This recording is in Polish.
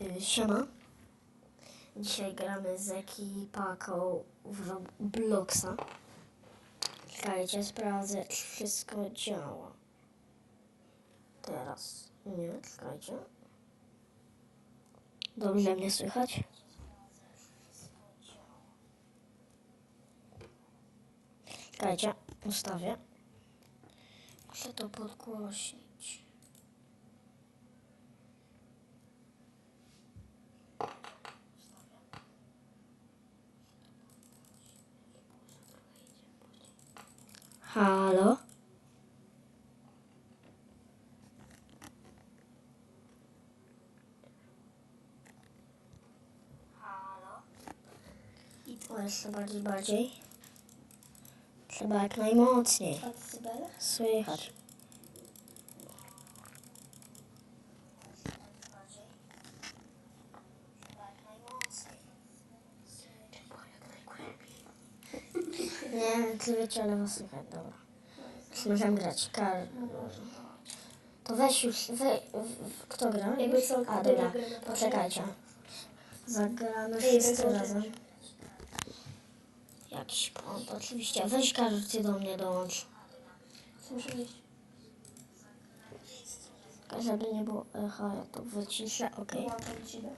Y, Siema. Dzisiaj gramy z ekipaką w Robloxa. Czekajcie, sprawdzę, czy wszystko działa. Teraz nie, czekajcie. Dobrze mnie słychać? Czekajcie, ustawię. Muszę to podgłośnić. Halo? Halo? I jeszcze bardziej, bardziej. Trzeba jak najmocniej. Słychać. Nie wiecie, ale was słychać, dobra. Już możemy grać. Kar... To weź już, we, w, kto gra? Jakby co, A, dobra, poczekajcie. Zagramy wszyscy razem. Jakiś prąd, oczywiście. Weź każdy do mnie dołącz. Muszę iść. Żeby nie było echa, ja to wyciszę, okej. Ciebie.